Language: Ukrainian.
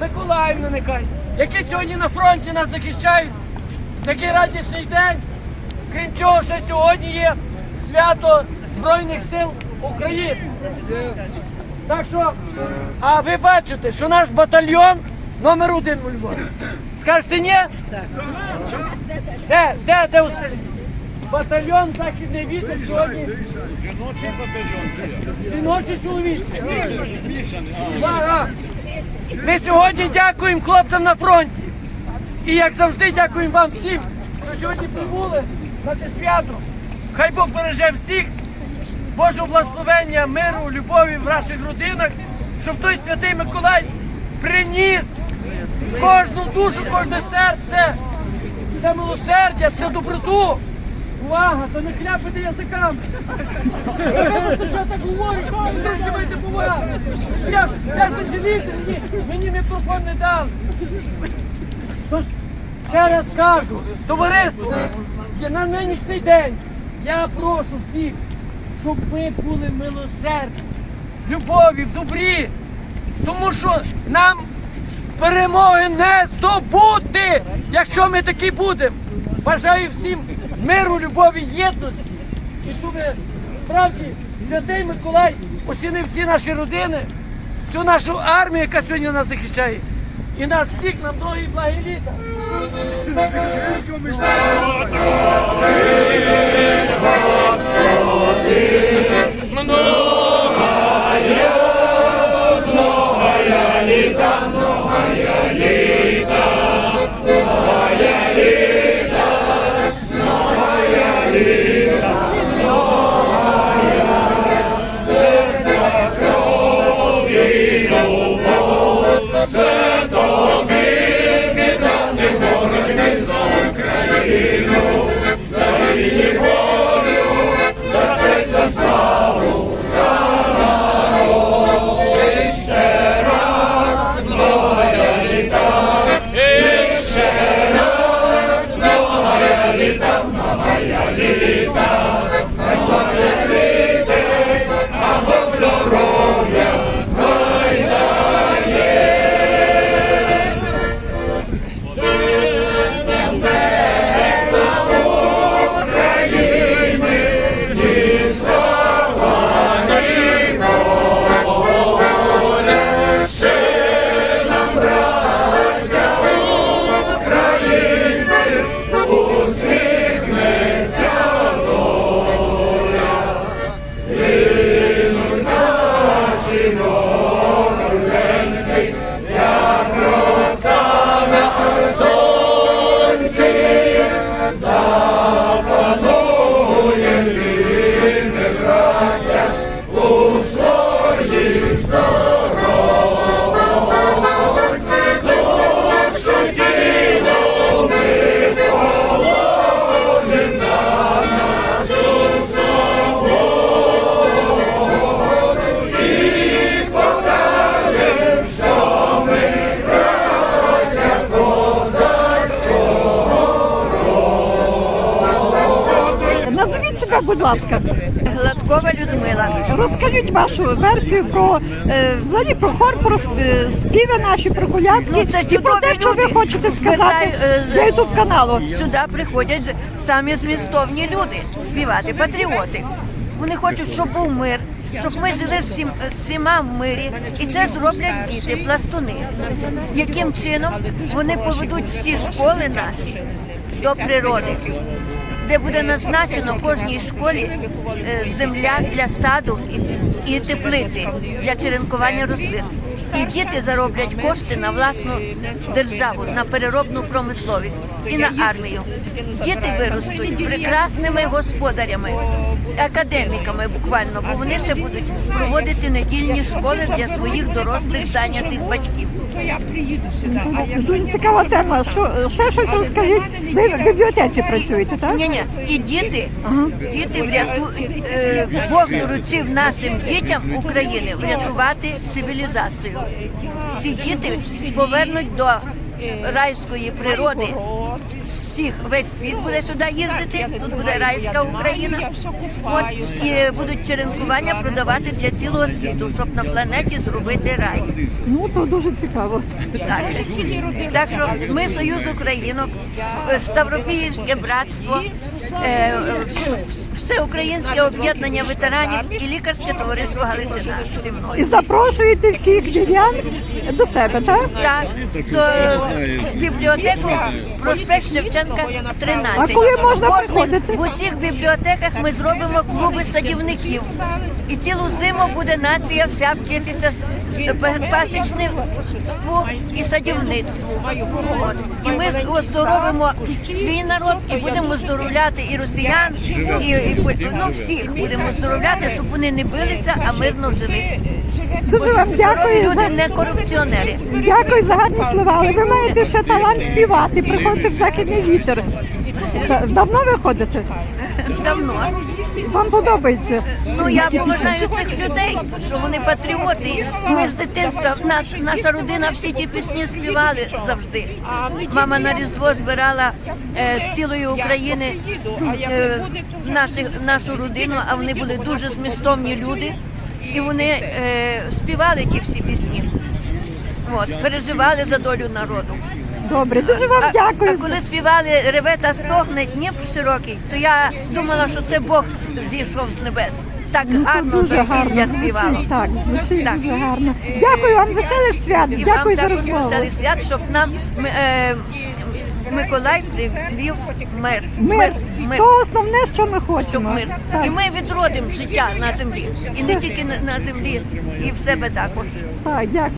Миколаївна нехай, які сьогодні на фронті нас захищають. Такий радісний день. Крім цього, ще сьогодні є свято Збройних сил України. Так що, а ви бачите, що наш батальйон номер один у Львові. Скажете ні? Так. Де, де, де остальні? Батальйон Західний вітер сьогодні. Жіночий батальйон. Жіночий чоловічий. Ага. Ми сьогодні дякуємо хлопцям на фронті. І як завжди дякуємо вам всім, що сьогодні прибули на це свято. Хай Бог береже всіх, Божого благословення, миру, любові в ваших родинах, щоб той святий Миколай приніс в кожну душу, кожне серце. Це милосердя, це доброту. Увага, то не кляпайте язиками. Вибачте, що я так говорю, ви трошки маєте повагу. Я ж, я ж не желізний, мені, мені мікрофон не дав. Тож, ще раз кажу, товариство, на нинішній день я прошу всіх, щоб ми були милосердні, любові, в добрі. Тому що нам перемоги не здобути, якщо ми такі будемо. Бажаю всім миру, любові, єдності. І щоб справді святий Миколай осінив всі наші родини, всю нашу армію, яка сьогодні нас захищає. І нас всіх нам довгі благі літа. Назвіть себе, будь ласка. Гладкова Людмила. Розкажіть вашу версію про е, взагалі про хор, про сп- співи наші, про колядки Ну, це і про те, що ви люди. хочете сказати е, для ютуб каналу. Сюди приходять самі змістовні люди співати, патріоти. Вони хочуть, щоб був мир, щоб ми жили всім, всіма в мирі. І це зроблять діти, пластуни. Яким чином вони поведуть всі школи наші до природи, де буде назначено кожній школі е, земля для саду і, теплиці для черенкування рослин. І діти зароблять кошти на власну державу, на переробну промисловість і на армію. Діти виростуть прекрасними господарями, академіками буквально, бо вони ще будуть проводити недільні школи для своїх дорослих зайнятих батьків. Дуже цікава тема. Що ще щось розкажіть? Ви в бібліотеці працюєте, так? Ні, ні, і діти, діти вряту е, Бог доручив нашим дітям України врятувати цивілізацію. Ці діти повернуть до райської природи всіх весь світ буде сюди їздити. Тут буде райська Україна. От і будуть черенкування продавати для цілого світу, щоб на планеті зробити рай. Ну то дуже цікаво. Так, так що ми Союз Українок, е, Ставропігівське братство, Всеукраїнське об'єднання ветеранів і лікарське товариство Галичина зі мною. І запрошуєте всіх вірян до себе, так? Так, до бібліотеку проспект Шевченка 13. А коли можна Кожний- приходити? В усіх бібліотеках ми зробимо клуби садівників. І цілу зиму буде нація вся вчитися пасічництву і садівництву. От. І ми оздоровимо свій народ і будемо оздоровляти і росіян, і, і ну, всіх будемо оздоровляти, щоб вони не билися, а мирно жили. Дуже вам дякую люди за не корупціонери. дякую за гарні слова. Але ви маєте ще талант співати, приходите в західний вітер. Давно ви ходите? Давно. Вам подобається? Ну я поважаю цих людей, що вони патріоти. Ми з дитинства наш, наша родина всі ті пісні співали завжди. Мама на різдво збирала е, з цілої України е, наших, нашу родину, а вони були дуже змістовні люди, і вони е, співали ті всі пісні. От, переживали за долю народу. Добре, дуже вам А, а дякую. коли співали реве та стогне Дніпр широкий, то я думала, що це Бог зійшов з небес. Так Ну, гарно дуже гарно звучить. Так, звучить Так. дуже гарно. Дякую вам, веселих свят. І Дякую вам за розмову. веселих свят, щоб нам е, Миколай привів мир. Мир, мир. то основне, що ми Щоб хочемо. мир. Так, І ми відродимо життя на землі. І не тільки на, на землі, і в себе також. так, дякую.